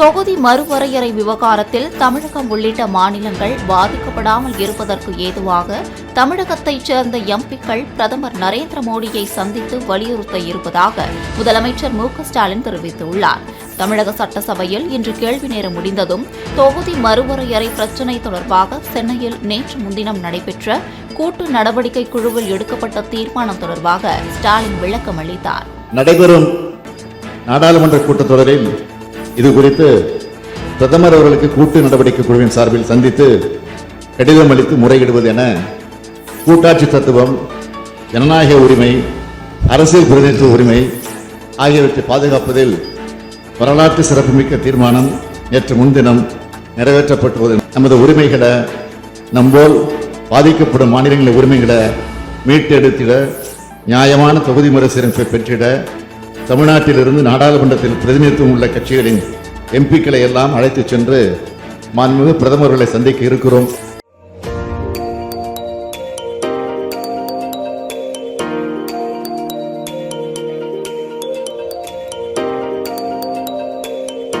தொகுதி மறுவரையறை விவகாரத்தில் தமிழகம் உள்ளிட்ட மாநிலங்கள் பாதிக்கப்படாமல் இருப்பதற்கு ஏதுவாக தமிழகத்தைச் சேர்ந்த எம்பிக்கள் பிரதமர் நரேந்திர மோடியை சந்தித்து வலியுறுத்த இருப்பதாக முதலமைச்சர் மு ஸ்டாலின் தெரிவித்துள்ளார். தமிழக சட்டசபையில் இன்று கேள்வி நேரம் முடிந்ததும் தொகுதி மறுவரையறை பிரச்சினை தொடர்பாக சென்னையில் நேற்று முன்தினம் நடைபெற்ற கூட்டு நடவடிக்கை குழுவில் எடுக்கப்பட்ட தீர்மானம் தொடர்பாக ஸ்டாலின் விளக்கம் அளித்தார். நடைபெறும் நாடாளுமன்ற கூட்டத்தொடரில் இது குறித்து பிரதமர் அவர்களுக்கு கூட்டு நடவடிக்கை குழுவின் சார்பில் சந்தித்து கடிதம் அளித்து முறையிடுவது என கூட்டாட்சி தத்துவம் ஜனநாயக உரிமை அரசியல் பிரதிநிதித்துவ உரிமை ஆகியவற்றை பாதுகாப்பதில் வரலாற்று சிறப்புமிக்க தீர்மானம் நேற்று முன்தினம் நிறைவேற்றப்பட்டுள்ளது. நமது உரிமைகளை நம்போல் பாதிக்கப்படும் மாநிலங்களின் உரிமைகளை மீட்டெடுத்திட நியாயமான தொகுதி மறுசீரமைப்பை பெற்றிட தமிழ்நாட்டிலிருந்து நாடாளுமன்றத்தில் பிரதிநிதித்துவம் உள்ள கட்சிகளின் எம்பிக்களை எல்லாம் அழைத்துச் சென்று மாண்புமிகு பிரதமர்களை சந்திக்க இருக்கிறோம்.